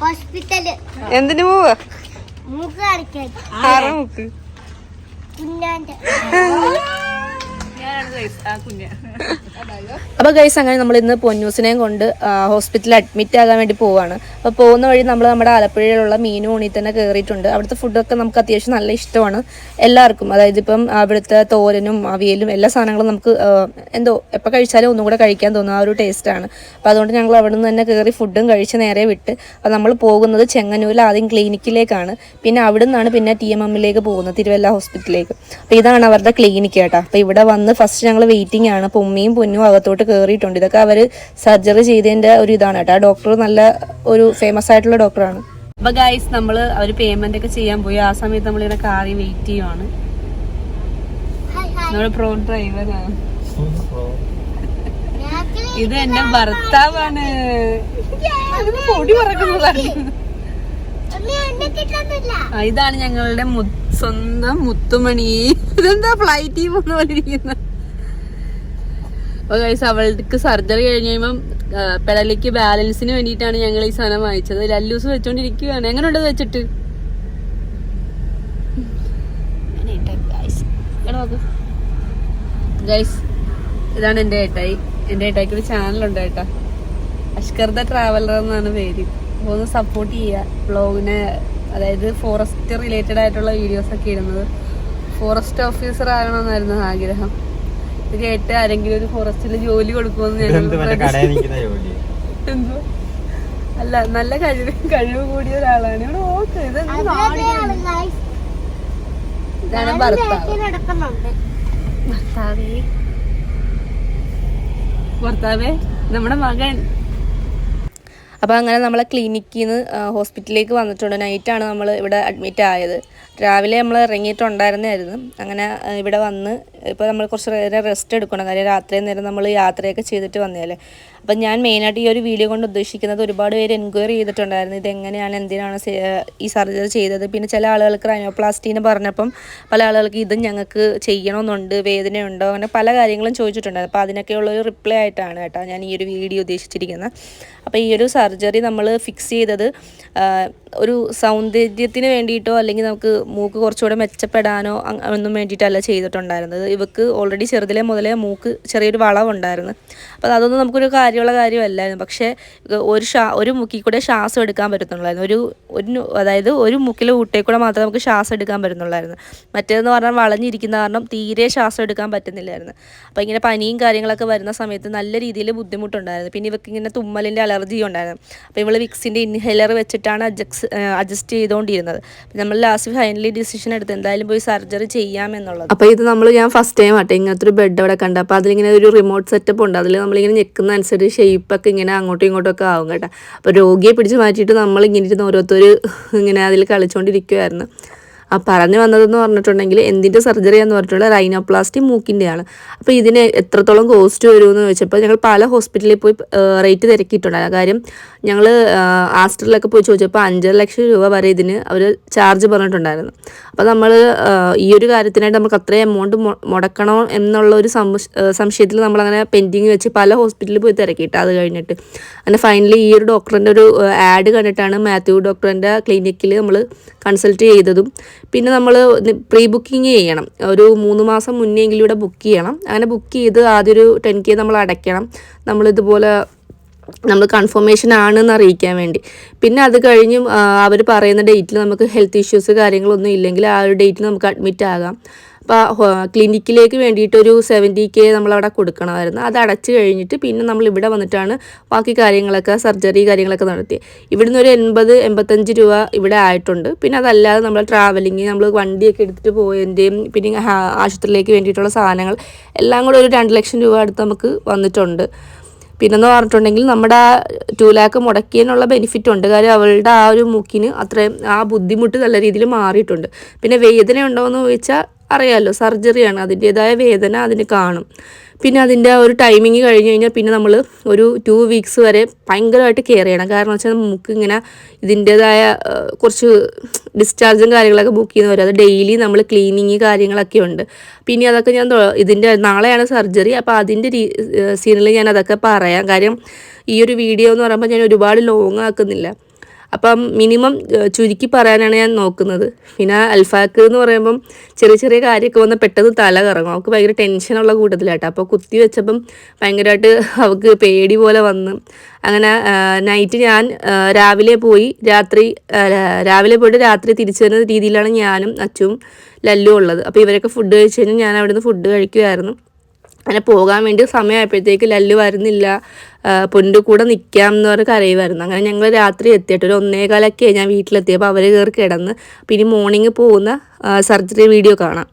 Hospital. എന്തിനു പോവാ? മൂക്ക് കാണിക്കാൻ. ആറ് മൂക്ക്? കുഞ്ഞാന്റെ അപ്പോൾ ഗൈസ് അങ്ങനെ നമ്മൾ ഇന്ന് പൊന്നൂസിനെയും കൊണ്ട് ഹോസ്പിറ്റലിൽ അഡ്മിറ്റ് ആകാൻ വേണ്ടി പോവാണ്. അപ്പോൾ പോകുന്ന വഴി നമ്മൾ നമ്മുടെ ആലപ്പുഴയിലുള്ള മീനു ഊണി തന്നെ കയറിയിട്ടുണ്ട് അവിടുത്തെ ഫുഡൊക്കെ നമുക്ക് അത്യാവശ്യം നല്ല ഇഷ്ടമാണ് എല്ലാവർക്കും. അതായത് ഇപ്പം അവിടുത്തെ തോരനും അവിയലും എല്ലാ സാധനങ്ങളും നമുക്ക് എന്തോ എപ്പോൾ കഴിച്ചാലും ഒന്നും കൂടെ കഴിക്കാൻ തോന്നുന്ന ആ ഒരു ടേസ്റ്റാണ് അപ്പോൾ അതുകൊണ്ട് ഞങ്ങൾ അവിടെ നിന്ന് തന്നെ കയറി ഫുഡും കഴിച്ച് നേരെ വിട്ട് അപ്പോൾ നമ്മൾ പോകുന്നത് ചെങ്ങന്നൂരിൽ ആദ്യം ക്ലിനിക്കിലേക്കാണ് പിന്നെ അവിടെ നിന്നാണ് പിന്നെ ടി എം എമ്മിലേക്ക് പോകുന്നത് തിരുവല്ല ഹോസ്പിറ്റലിലേക്ക് അപ്പോൾ ഇതാണ് അവരുടെ ക്ലിനിക്ക് കേട്ടോ. അപ്പോൾ ഇവിടെ വന്ന് ഫസ്റ്റ് ഞങ്ങൾ വെയിറ്റിംഗ് ആണ്. അപ്പോൾ ഉമ്മയും പൊന്നും അകത്തോട്ട് കയറിയിട്ടുണ്ട് ഇതൊക്കെ അവർ സർജറി ചെയ്തതിന്റെ ഒരു ഇതാണ് കേട്ടോ. ആ ഡോക്ടർ നല്ല ഒരു ഫേമസ് ആയിട്ടുള്ള ഡോക്ടറാണ് അപ്പോൾ ഗൈസ് നമ്മൾ അവർ പേയ്മെന്റ് ഒക്കെ ചെയ്യാൻ പോയി. ആ സമയത്ത് നമ്മളിങ്ങനെ കാറി വെയിറ്റ് ചെയ്യുവാണ്. പ്രോ ഡ്രൈവറാണ് ഇത് എന്റെ ഭർത്താവാണ്. പൊടി പറക്കുന്നതാണ്. അമ്മ എന്നെ കിട്ടുന്നില്ല ഇതാണ് ഞങ്ങളുടെ സ്വന്തം മുത്തുമണി. ഇതെന്താ ഫ്ലൈറ്റിൽ പോകുന്ന പോലെ ഇരിക്കുന്ന അപ്പൊ ഗൈസ് അവൾക്ക് സർജറി കഴിഞ്ഞ് കഴിയുമ്പം പെടലിക്ക് ബാലൻസിന് വേണ്ടിയിട്ടാണ് ഞങ്ങൾ ഈ സാധനം വാങ്ങിച്ചത്. ലല്ലൂസ് വെച്ചോണ്ടിരിക്കുകയാണ് എങ്ങനെ ഉണ്ടത് വെച്ചിട്ട്? ഗൈസ് ഇതാണ് എന്റെ ഏട്ടായി. എന്റെ ഏട്ടായിക്ക് ഒരു ചാനലുണ്ട് ഏട്ടാ. അഷ്കർ ദ ട്രാവലർ എന്നാണ് പേര്. അപ്പോൾ ഒന്ന് സപ്പോർട്ട് ചെയ്യുക. ബ്ലോഗിനെ അതായത് ഫോറസ്റ്റ് റിലേറ്റഡ് ആയിട്ടുള്ള വീഡിയോസ് ഒക്കെ ഇടുന്നത്. ഫോറസ്റ്റ് ഓഫീസർ ആകണമെന്നായിരുന്നു ആഗ്രഹം. ഇത് കേട്ട് ആരെങ്കിലും ഒരു ഫോറസ്റ്റിൽ ജോലി കൊടുക്കുമെന്ന് എന്തോ? അല്ല നല്ല കഴിവ് കഴിവ് കൂടിയ ഒരാളാണ്. ഇവിടെ ഓക്കെ ഇത് ഗൈസ് ഇതാണ് ഭർത്താവേ. ഭർത്താവേ നമ്മുടെ മകൻ അപ്പോൾ അങ്ങനെ നമ്മളെ ക്ലിനിക്കിൽ നിന്ന് ഹോസ്പിറ്റലിലേക്ക് വന്നിട്ടുണ്ട്. നൈറ്റാണ് നമ്മൾ ഇവിടെ അഡ്മിറ്റ് ആയത്. രാവിലെ നമ്മൾ ഇറങ്ങിയിട്ടുണ്ടായിരുന്നായിരുന്നു. അങ്ങനെ ഇവിടെ വന്ന് ഇപ്പോൾ നമ്മൾ കുറച്ച് നേരം റെസ്റ്റ് എടുക്കണം. കാര്യം രാത്രി നേരം നമ്മൾ യാത്രയൊക്കെ ചെയ്തിട്ട് വന്നതല്ലേ. അപ്പം ഞാൻ മെയിനായിട്ട് ഈ ഒരു വീഡിയോ കൊണ്ട് ഉദ്ദേശിക്കുന്നത് ഒരുപാട് പേര് എൻക്വയറി ചെയ്തിട്ടുണ്ടായിരുന്നു. ഇതെങ്ങനെയാണ് എന്തിനാണ് ഈ സർജറി ചെയ്തത്? പിന്നെ ചില ആളുകൾക്ക് റൈനോപ്ലാസ്റ്റീന്ന് പറഞ്ഞപ്പം പല ആളുകൾക്ക് ഇതും ഞങ്ങൾക്ക് ചെയ്യണമെന്നുണ്ട് വേദനയുണ്ടോ? അങ്ങനെ പല കാര്യങ്ങളും ചോദിച്ചിട്ടുണ്ടായിരുന്നു. അപ്പോൾ അതിനൊക്കെയുള്ള ഒരു റിപ്ലൈ ആയിട്ടാണ് കേട്ടോ ഞാൻ ഈ ഒരു വീഡിയോ ഉദ്ദേശിച്ചിരിക്കുന്നത്. അപ്പോൾ ഈ ഒരു സർജറി നമ്മൾ ഫിക്സ് ചെയ്തത് ഒരു സൗന്ദര്യത്തിന് വേണ്ടിയിട്ടോ അല്ലെങ്കിൽ നമുക്ക് മൂക്ക് കുറച്ചുകൂടെ മെച്ചപ്പെടാനോ ഒന്നും വേണ്ടിയിട്ടല്ല ചെയ്തിട്ടുണ്ടായിരുന്നത്. ഇവക്ക് ഓൾറെഡി ചെറുതിലെ മുതലേ മൂക്ക് ചെറിയൊരു വളവുണ്ടായിരുന്നു. അപ്പോൾ അതൊന്നും നമുക്കൊരു കാര്യമുള്ള കാര്യമല്ലായിരുന്നു. പക്ഷേ ഒരു ഷാ ഒരു മുക്കിൽ കൂടെ ശ്വാസം എടുക്കാൻ പറ്റുന്നുള്ളായിരുന്നു ഒരു ഒരു അതായത് ഒരു മുക്കിലെ ഊട്ടേ കൂടെ മാത്രമേ നമുക്ക് ശ്വാസം എടുക്കാൻ പറ്റുന്നുള്ളായിരുന്നു മറ്റേതെന്ന് പറഞ്ഞാൽ വളഞ്ഞിരിക്കുന്ന കാരണം തീരെ ശ്വാസം എടുക്കാൻ പറ്റുന്നില്ലായിരുന്നു. അപ്പോൾ ഇങ്ങനെ പനിയും കാര്യങ്ങളൊക്കെ വരുന്ന സമയത്ത് നല്ല രീതിയിൽ ബുദ്ധിമുട്ടുണ്ടായിരുന്നു. പിന്നെ ഇവർക്ക് ഇങ്ങനെ തുമ്മലിന്റെ അലർജി ഉണ്ടായിരുന്നു. അപ്പോൾ ഇവൾ വിക്സിന്റെ ഇൻഹേലർ വെച്ചിട്ടാണ് അഡ്ജക്സ് അഡ്ജസ്റ്റ് ചെയ്തുകൊണ്ടിരുന്നത്. നമ്മൾ ലാസ്റ്റ് ഫൈനലി ഡിസിഷൻ എടുത്ത് എന്തായാലും പോയി സർജറി ചെയ്യാമെന്നുള്ളത് അപ്പോൾ ഇത് നമ്മൾ ഞാൻ ഫസ്റ്റ് ടൈം ആട്ടെ ഇങ്ങനത്തെ ഒരു ബെഡ് അവിടെ കണ്ട അപ്പോൾ അതിലിങ്ങനെ ഒരു റിമോട്ട് സെറ്റപ്പ് ഉണ്ട്. അതിൽ നമ്മളിങ്ങനെ ഞെക്കുന്ന അനുസരിച്ച് ഷേപ്പൊക്കെ ഇങ്ങനെ അങ്ങോട്ടും ഇങ്ങോട്ടും ഒക്കെ ആവും കേട്ടോ. അപ്പോൾ രോഗിയെ പിടിച്ച് മാറ്റിയിട്ട് നമ്മൾ ഇങ്ങനെ ഇരുന്ന് ഓരോരുത്തർ ഇങ്ങനെ അതിൽ കളിച്ചുകൊണ്ടിരിക്കുമായിരുന്നു ആ പറഞ്ഞു വന്നതെന്ന് പറഞ്ഞിട്ടുണ്ടെങ്കിൽ എന്തിന്റെ സർജറി എന്ന് പറഞ്ഞിട്ടുള്ള റൈനോപ്ലാസ്റ്റി മൂക്കിന്റെയാണ്. അപ്പോൾ ഇതിന് എത്രത്തോളം കോസ്റ്റ് വരുമെന്ന് ചോദിച്ചപ്പോൾ ഞങ്ങൾ പല ഹോസ്പിറ്റലിൽ പോയി റേറ്റ് തിരക്കിയിട്ടുണ്ടായിരുന്നു. കാര്യം ഞങ്ങൾ ആസ്റ്ററിലൊക്കെ പോയി ചോദിച്ചപ്പോൾ അഞ്ചര ലക്ഷം രൂപ വരെ ഇതിന് അവർ ചാർജ് പറഞ്ഞിട്ടുണ്ടായിരുന്നു. അപ്പോൾ നമ്മൾ ഈ ഒരു കാര്യത്തിനായിട്ട് നമുക്ക് അത്രയും എമൗണ്ട് മുടക്കണോ എന്നുള്ള ഒരു സംശയത്തിൽ നമ്മളങ്ങനെ പെൻഡിങ് വെച്ച് പല ഹോസ്പിറ്റലിൽ പോയി തിരക്കിയിട്ട് അത് കഴിഞ്ഞിട്ട്. അങ്ങനെ ഫൈനലി ഈ ഒരു ഡോക്ടറിന്റെ ഒരു ആഡ് കണ്ടിട്ടാണ് മാത്യു ഡോക്ടറിന്റെ ക്ലിനിക്കിൽ നമ്മൾ കൺസൾട്ട് ചെയ്തതും. പിന്നെ നമ്മൾ പ്രീ ബുക്കിംഗ് ചെയ്യണം. ഒരു മൂന്ന് മാസം മുന്നേ എങ്കിലും ഇവിടെ ബുക്ക് ചെയ്യണം. അങ്ങനെ ബുക്ക് ചെയ്ത് ആദ്യം ഒരു ടെൻ കെ നമ്മൾ അടയ്ക്കണം. നമ്മളിതുപോലെ നമ്മൾ കൺഫർമേഷൻ ആണെന്ന് അറിയിക്കാൻ വേണ്ടി. പിന്നെ അത് കഴിഞ്ഞും അവർ പറയുന്ന ഡേറ്റിൽ നമുക്ക് ഹെൽത്ത് ഇഷ്യൂസ് കാര്യങ്ങളൊന്നും ഇല്ലെങ്കിൽ ആ ഒരു ഡേറ്റിൽ നമുക്ക് അഡ്മിറ്റ് ആകാം. അപ്പോൾ ക്ലിനിക്കിലേക്ക് വേണ്ടിയിട്ടൊരു സെവന്റി കെ നമ്മളവിടെ കൊടുക്കണമായിരുന്നു. അത് അടച്ചു കഴിഞ്ഞിട്ട് പിന്നെ നമ്മൾ ഇവിടെ വന്നിട്ടാണ് ബാക്കി കാര്യങ്ങളൊക്കെ സർജറി കാര്യങ്ങളൊക്കെ നടത്തി ഇവിടുന്ന് ഒരു എൺപത് എൺപത്തഞ്ച് രൂപ ഇവിടെ ആയിട്ടുണ്ട്. പിന്നെ അതല്ലാതെ നമ്മൾ ട്രാവലിങ് നമ്മൾ വണ്ടിയൊക്കെ എടുത്തിട്ട് പോയതിന്റെയും പിന്നെ ആശുപത്രിയിലേക്ക് വേണ്ടിയിട്ടുള്ള സാധനങ്ങൾ എല്ലാം കൂടെ ഒരു രണ്ട് ലക്ഷം രൂപ അടുത്ത് നമുക്ക് വന്നിട്ടുണ്ട്. പിന്നെന്ന് പറഞ്ഞിട്ടുണ്ടെങ്കിൽ നമ്മുടെ ടു ലാക്ക് മുടക്കിയതിനുള്ള ബെനിഫിറ്റ് ഉണ്ട്. കാര്യം അവളുടെ ആ ഒരു മൂക്കിന് അത്രയും ആ ബുദ്ധിമുട്ട് നല്ല രീതിയിൽ മാറിയിട്ടുണ്ട്. പിന്നെ വേദന ഉണ്ടോ എന്ന് ചോദിച്ചാൽ അറിയാമല്ലോ സർജറിയാണ് അതിന്റേതായ വേദന അതിന് കാണും. പിന്നെ അതിന്റെ ഒരു ടൈമിങ് കഴിഞ്ഞ് കഴിഞ്ഞാൽ പിന്നെ നമ്മൾ ഒരു ടു വീക്സ് വരെ ഭയങ്കരമായിട്ട് കെയർ ചെയ്യണം. കാരണം വെച്ചാൽ നമുക്ക് ഇങ്ങനെ ഇതിന്റേതായ കുറച്ച് ഡിസ്ചാർജും കാര്യങ്ങളൊക്കെ ബുക്ക് ചെയ്യുന്നവർ അത് ഡെയിലി നമ്മൾ ക്ലീനിങ് കാര്യങ്ങളൊക്കെ ഉണ്ട്. പിന്നെ അതൊക്കെ ഞാൻ ഇതിന്റെ നാളെയാണ് സർജറി അപ്പോൾ അതിന്റെ സീനിൽ ഞാൻ അതൊക്കെ പറയാം. കാര്യം ഈ ഒരു വീഡിയോ എന്ന് പറയുമ്പോൾ ഞാൻ ഒരുപാട് ലോങ് ആക്കുന്നില്ല. അപ്പം മിനിമം ചുരുക്കി പറയാനാണ് ഞാൻ നോക്കുന്നത്. പിന്നെ അൽഫാക്ക് എന്ന് പറയുമ്പം ചെറിയ ചെറിയ കാര്യമൊക്കെ വന്ന് പെട്ടെന്ന് തല കറങ്ങും. അവൾക്ക് ഭയങ്കര ടെൻഷനുള്ള കൂട്ടത്തിലാട്ടോ. അപ്പോൾ കുത്തി വെച്ചപ്പം ഭയങ്കരമായിട്ട് അവൾക്ക് പേടി പോലെ വന്ന്. അങ്ങനെ നൈറ്റ് ഞാൻ രാവിലെ പോയി. രാത്രി രാവിലെ പോയിട്ട് രാത്രി തിരിച്ചു വരുന്ന രീതിയിലാണ് ഞാനും അച്ചും ലല്ലും ഉള്ളത്. അപ്പോൾ ഇവരൊക്കെ ഫുഡ് കഴിച്ച് കഴിഞ്ഞാൽ ഞാൻ അവിടുന്ന് ഫുഡ് കഴിക്കുമായിരുന്നു അങ്ങനെ പോകാൻ വേണ്ടി സമയമായപ്പോഴത്തേക്ക് ലല്ലു വരുന്നില്ല. പൊന്നിന്റെ പൊന്നു കൂടെ നിൽക്കാം എന്ന് പറഞ്ഞ് വരുന്നു അങ്ങനെ ഞങ്ങൾ രാത്രി എത്തിയിട്ട് ഒരു ഒന്നേകാലൊക്കെ ഞാൻ വീട്ടിലെത്തിയപ്പോൾ അവർ കയറി കിടന്ന് പിന്നെ മോർണിംഗ് പോകുന്ന സർജറി വീഡിയോ കാണാം.